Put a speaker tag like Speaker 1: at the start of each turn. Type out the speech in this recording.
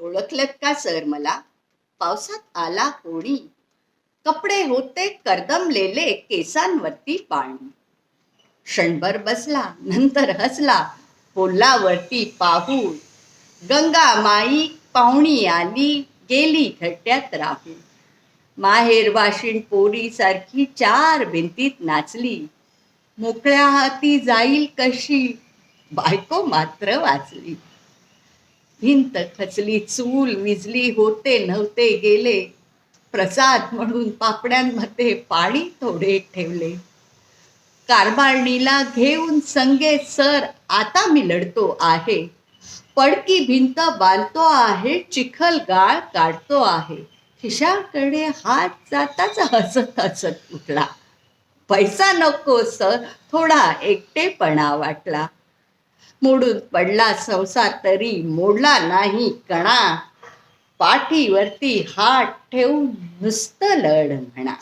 Speaker 1: ओळखलत का सर मला? पावसात आला कोणी? कपडे होते करदमलेले केसांवरती पाणी. क्षणभर बसला नंतर हसला पोलावरती पाहून. गंगा माई पाहुणी आली गेली खड्ड्यात राहून. माहेर वाशिण पोरीसारखी चार भिंतीत नाचली. मोकळ्या हाती जाईल कशी? बायको मात्र वाचली. भिंत खचली चूल विजली होते नव्हते गेले. प्रसाद म्हणून पापड्यांमध्ये पाणी थोडे ठेवले. कारभारणीला घेऊन संगे सर आता मी लढतो आहे. पडकी भिंत बांधतो आहे चिखल गाळ काढतो आहे. खिशाकडे हात जाताच हसत हसत उठला. पैसा नको सर थोडा एकटेपणा वाटला. मोडून पडला संसार तरी मोडला नाही कणा. पाठीवरती हात ठेवून नुसतं लढ म्हणा.